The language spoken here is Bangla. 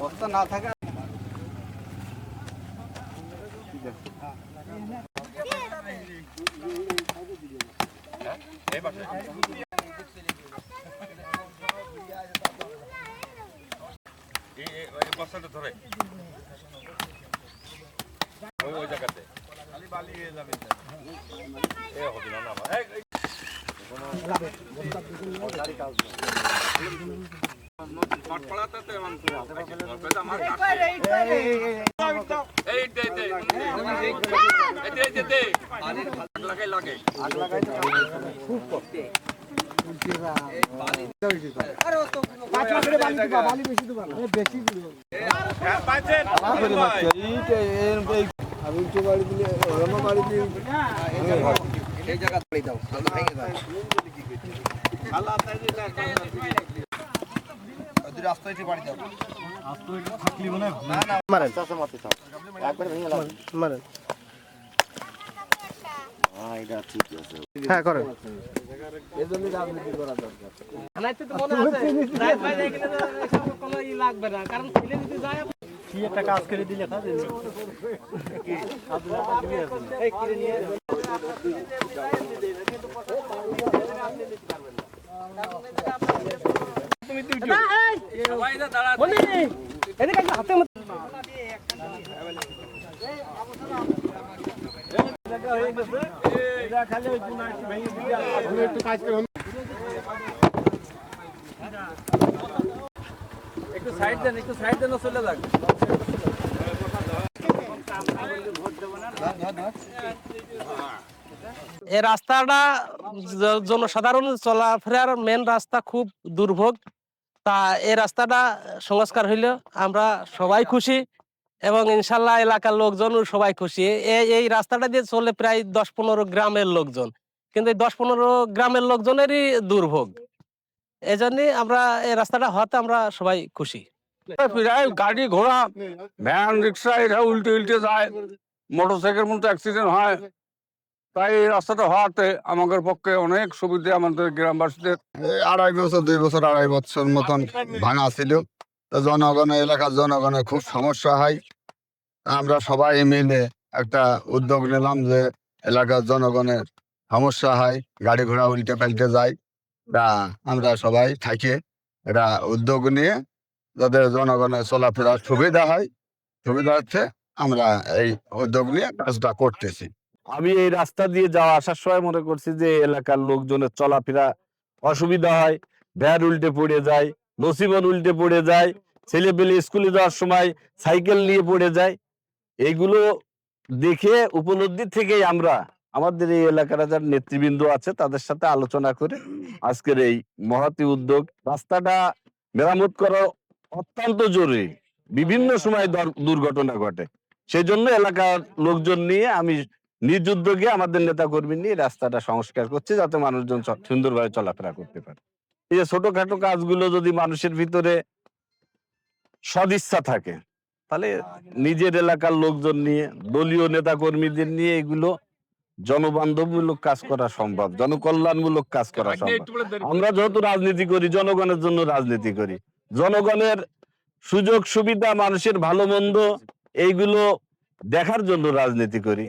বস্তা না থাকা বস্তাটা ধরে। ওই ওই জায়গাতে। খালি বালি হয়ে যাবে এ হবে না না এই, এই। পাটপাড়াটাতে এমন আমার এই এই দে দে এই দে দে দে লাগাই লাগে আমি উঁচু বাড়ি দিলে অন্য বাড়ি দিলে এই জায়গা বাড়ি দাও ভেঙে দাও ওই রাস্তায় একটু বাড়ি দাও মারেন চাষা মারতে চাও একবার ভেঙে লাগবে মারেন হ্যাঁ করেন এই জন্য রাজনীতি করা দরকার সবাই না দাঁড়া একটু সাইড দেন, একটু সাইড দেন চলে এই রাস্তাটা জনসাধারণ চলাফেরার মেন রাস্তা খুব দুর্ভোগ। তা এই রাস্তাটা সংস্কার হইলে, আমরা সবাই খুশি এবং ইনশাল্লাহ এলাকার লোকজন সবাই খুশি। এই রাস্তাটা দিয়ে চলে প্রায় দশ পনেরো গ্রামের লোকজন, কিন্তু দশ পনেরো গ্রামের লোকজনেরই দুর্ভোগ। এই জন্যই আমরা এই রাস্তাটা হওয়াতে আমরা সবাই খুশি। প্রায় গাড়ি ঘোড়া। ভ্যান রিক্সা এরা উল্টে উল্টে যায়। মোটর সাইকেল মতো অ্যাক্সিডেন্ট হয়। তাই এই রাস্তাটা হওয়াতে আমাদের পক্ষে অনেক সুবিধা আমাদের গ্রামবাসীদের। আড়াই বছর দুই বছর আড়াই বছর মতন ভাঙা ছিল। তো জনগণ এলাকার জনগণের খুব সমস্যা হয়। আমরা সবাই মিলে একটা উদ্যোগ নিলাম যে এলাকার জনগণের সমস্যা হয় গাড়ি ঘোড়া উল্টে পাল্টে যায়। তা আমরা সবাই থাকি এটা উদ্যোগ নিয়ে যাতে জনগণের চলাফেরার সুবিধা হয় সুবিধা হচ্ছে আমরা এই উদ্যোগ নিয়ে কাজটা করতেছি। আমি এই রাস্তা দিয়ে যাওয়া আসার সময় মনে করছি যে এলাকার লোকজনের চলাফেরা অসুবিধা হয়, ভ্যান উল্টে পড়ে যায়, নসিবন উল্টে পড়ে যায় ছেলে পেলে স্কুলে যাওয়ার সময় সাইকেল নিয়ে পড়ে যায়। এইগুলো দেখে উপলব্ধি থেকেই আমরা আমাদের এই এলাকার যার নেতৃবৃন্দ আছে, তাদের সাথে আলোচনা করে আজকের এই মহাতি উদ্যোগ রাস্তাটা মেরামত করা অত্যন্ত জরুরি। বিভিন্ন সময় দুর্ঘটনা ঘটে। সেই জন্য এলাকার লোকজন নিয়ে আমি নিজ উদ্যোগে আমাদের নেতা কর্মী নিয়ে রাস্তাটা সংস্কার করছে, যাতে মানুষজন সুন্দরভাবে চলাফেরা করতে পারে। এই যে ছোটখাটো কাজগুলো যদি মানুষের ভিতরে সদিচ্ছা থাকে, তাহলে নিজের এলাকার লোকজন নিয়ে, দলীয় নেতা কর্মীদের নিয়ে এগুলো জনবান্ধবমূলক কাজ করা সম্ভব জনকল্যাণমূলক কাজ করা সম্ভব। আমরা যেহেতু রাজনীতি করি জনগণের জন্য রাজনীতি করি। জনগণের সুযোগ সুবিধা মানুষের ভালো মন্দ এইগুলো দেখার জন্য রাজনীতি করি।